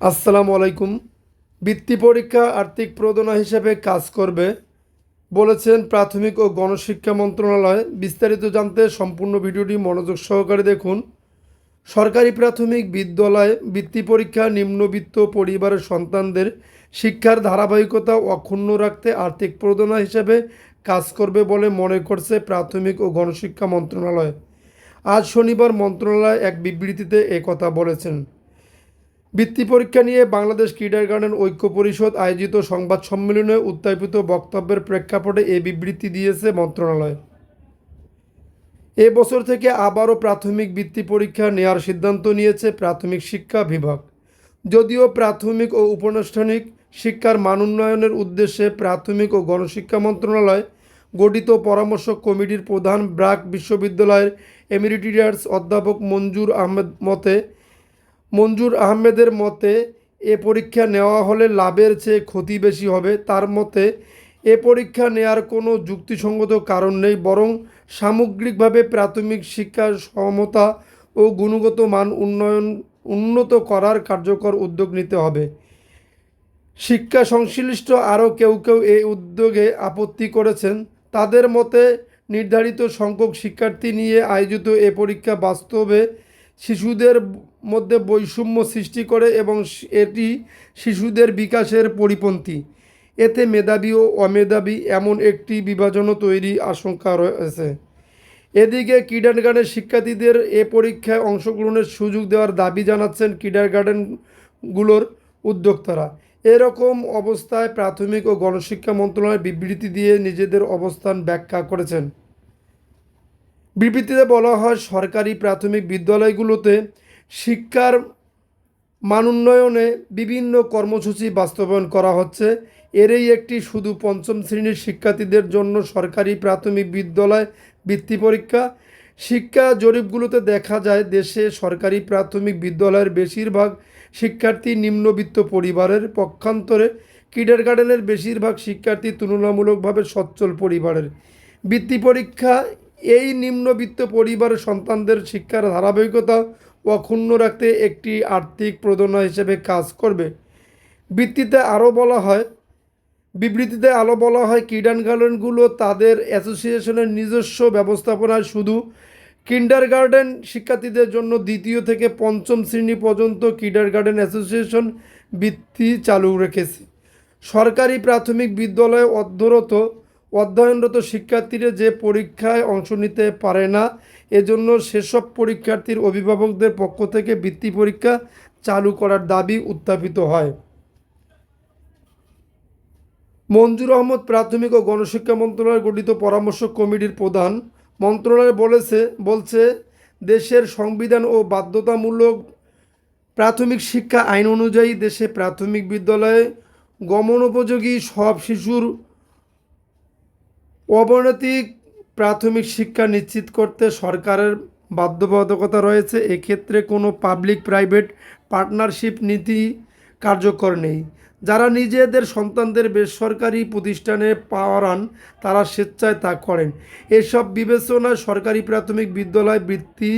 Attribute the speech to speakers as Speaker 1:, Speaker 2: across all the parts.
Speaker 1: আসসালামু আলাইকুম। বৃত্তি পরীক্ষা আর্থিক প্রণোদনা হিসেবে কাজ করবে, বলেছেন প্রাথমিক ও গণশিক্ষা মন্ত্রণালয়। বিস্তারিত জানতে সম্পূর্ণ ভিডিওটি মনোযোগ সহকারে দেখুন। সরকারি প্রাথমিক বিদ্যালয়ে বৃত্তি পরীক্ষা নিম্নবিত্ত পরিবারের সন্তানদের শিক্ষার ধারাবাহিকতা অক্ষুণ্ণ রাখতে আর্থিক প্রণোদনা হিসেবে কাজ করবে বলে মনে করছে প্রাথমিক ও গণশিক্ষা মন্ত্রণালয়। আজ শনিবার মন্ত্রণালয় এক বিবৃতিতে একথা বলেছেন। বৃত্তি পরীক্ষা নিয়ে বাংলাদেশ কিডার গার্ডেন ঐক্য পরিষদ আয়োজিত সংবাদ সম্মেলনে উত্থাপিত বক্তব্যের প্রেক্ষাপটে এ বিবৃতি দিয়েছে মন্ত্রণালয়। এ বছর থেকে আবারও প্রাথমিক বৃত্তি পরীক্ষা নেওয়ার সিদ্ধান্ত নিয়েছে প্রাথমিক শিক্ষা বিভাগ। যদিও প্রাথমিক ও উপনাষ্ঠানিক শিক্ষার মান উন্নয়নের উদ্দেশ্যে প্রাথমিক ও গণশিক্ষা মন্ত্রণালয়, গঠিত পরামর্শ কমিটির প্রধান ব্রাক বিশ্ববিদ্যালয়ের এমিরিটিয়ার্স অধ্যাপক মঞ্জুর আহমেদ মতে মঞ্জুর আহমেদের মতে, এ পরীক্ষা নেওয়া হলে লাভের চেয়ে ক্ষতি বেশি হবে। তার মতে, এ পরীক্ষা নেয়ার কোনো যুক্তিসঙ্গত কারণ নেই, বরং সামগ্রিকভাবে প্রাথমিক শিক্ষার সমতা ও গুণগত মান উন্নয়ন, উন্নত করার কার্যকর উদ্যোগ নিতে হবে। শিক্ষা সংশ্লিষ্ট আরও কেউ কেউ এই উদ্যোগে আপত্তি করেছেন। তাদের মতে, নির্ধারিত সংখ্যক শিক্ষার্থী নিয়ে আয়োজিত এ পরীক্ষা বাস্তবে শিশুদের মধ্যে বৈষম্য সৃষ্টি করে এবং এটি শিশুদের বিকাশের পরিপন্থী। এতে মেধাবী ও অমেধাবী এমন একটি বিভাজনও তৈরি আশঙ্কা রয়েছে। এদিকে কিডারগার্ডেন শিক্ষার্থীদের এ পরীক্ষায় অংশগ্রহণের সুযোগ দেওয়ার দাবি জানাচ্ছেন কিডারগার্ডেনগুলোর উদ্যোক্তারা। এরকম অবস্থায় প্রাথমিক ও গণশিক্ষা মন্ত্রণালয় বিবৃতি দিয়ে নিজেদের অবস্থান ব্যাখ্যা করেছেন। বিবৃতিতে বলা হয়, সরকারি প্রাথমিক বিদ্যালয়গুলোতে শিক্ষার মান উন্নয়নে বিভিন্ন কর্মসূচি বাস্তবায়ন করা হচ্ছে। এরই একটি শুধু পঞ্চম শ্রেণির শিক্ষার্থীদের জন্য সরকারি প্রাথমিক বিদ্যালয় বৃত্তি পরীক্ষা। শিক্ষা জরিপগুলোতে দেখা যায়, দেশে সরকারি প্রাথমিক বিদ্যালয়ের বেশিরভাগ শিক্ষার্থী নিম্নবিত্ত পরিবারের। পক্ষান্তরে কিডার গার্ডেনের বেশিরভাগ শিক্ষার্থী তুলনামূলকভাবে সচ্ছল পরিবারের। বৃত্তি পরীক্ষা এই নিম্নবিত্ত পরিবারের সন্তানদের শিক্ষার ধারাবাহিকতা অক্ষুণ্ণ রাখতে একটি আর্থিক প্রদনা হিসেবে কাজ করবে। বৃত্তিতে আরও বলা হয়, বিবৃতিতে আলো বলা হয় কিডান গার্ডেনগুলো তাদের অ্যাসোসিয়েশনের নিজস্ব ব্যবস্থাপনায় শুধু কিন্ডার গার্ডেন শিক্ষার্থীদের জন্য দ্বিতীয় থেকে পঞ্চম শ্রেণি পর্যন্ত কিডার গার্ডেন অ্যাসোসিয়েশন বৃত্তি চালু রেখেছে। সরকারি প্রাথমিক বিদ্যালয়ে অধ্যরত অধ্যয়নরত শিক্ষার্থীরা যে পরীক্ষায় অংশ নিতে পারে না, এজন্য সেসব পরীক্ষার্থীর অভিভাবকদের পক্ষ থেকে বৃত্তি পরীক্ষা চালু করার দাবি উত্থাপিত হয়। মঞ্জুর আহমদ প্রাথমিক ও গণশিক্ষা মন্ত্রণালয় গঠিত পরামর্শ কমিটির প্রধান মন্ত্রণালয় বলেছে, বলছে, দেশের সংবিধান ও বাধ্যতামূলক প্রাথমিক শিক্ষা আইন অনুযায়ী দেশে প্রাথমিক বিদ্যালয়ে গমনোপযোগী সব শিশুর অবনতিক প্রাথমিক শিক্ষা নিশ্চিত করতে সরকারের বাধ্যবাধকতা রয়েছে। এক্ষেত্রে কোনো পাবলিক প্রাইভেট পার্টনারশিপ নীতি কার্যকর নেই। যারা নিজেদের সন্তানদের বেসরকারি প্রতিষ্ঠানে পাওয়ারান তারা স্বেচ্ছায় তা করেন। এসব বিবেচনায় সরকারি প্রাথমিক বিদ্যালয় বৃত্তি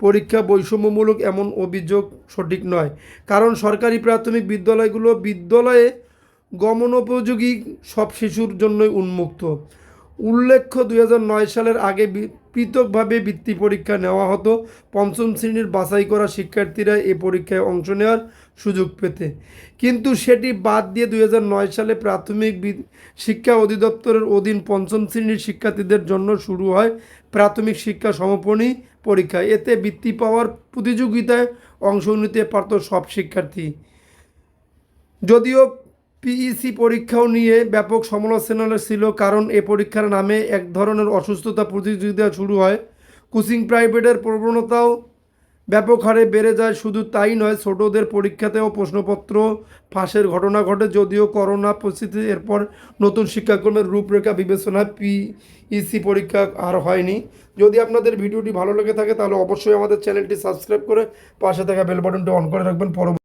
Speaker 1: পরীক্ষা বৈষম্যমূলক এমন অভিযোগ সঠিক নয়। কারণ সরকারি প্রাথমিক বিদ্যালয়গুলো বিদ্যালয়ে গমনোপযোগী সব শিশুর জন্যই উন্মুক্ত। উল্লেখ্য দুই হাজার নয় সালের আগে পৃথকভাবে বৃত্তি পরীক্ষা নেওয়া হতো। পঞ্চম শ্রেণির বাছাই করা শিক্ষার্থীরা এ পরীক্ষায় অংশ নেওয়ার সুযোগ পেতে। কিন্তু সেটি বাদ দিয়ে দুই হাজার নয় সালে প্রাথমিক শিক্ষা অধিদপ্তরের অধীন পঞ্চম শ্রেণির শিক্ষার্থীদের জন্য শুরু হয় প্রাথমিক শিক্ষা সমাপনী পরীক্ষা। এতে বৃত্তি পাওয়ার প্রতিযোগিতায় অংশ নিতে পারত সব শিক্ষার্থী। যদিও পিইসি পরীক্ষাও নিয়ে ব্যাপক সমালোচনা ছিল, কারণ এ পরীক্ষার নামে এক ধরনের অসুস্থতা প্রতিযোগিতা শুরু হয়। কোচিং প্রাইভেটের প্রবণতাও ব্যাপক হারে বেড়ে যায়, শুধু তাই নয়, ছোটদের পরীক্ষাতেও প্রশ্নপত্র ফাঁসের ঘটনা ঘটে, যদিও করোনা পরিস্থিতি এরপর নতুন শিক্ষাক্রমের রূপরেখা বিবেচনায় পিইসি পরীক্ষা আর হয়নি। যদি আপনাদের ভিডিওটি ভালো লেগে থাকে, তাহলে অবশ্যই আমাদের চ্যানেলটি সাবস্ক্রাইব করে পাশে থাকা বেল বাটনটি অন করে রাখবেন। পরবর্তী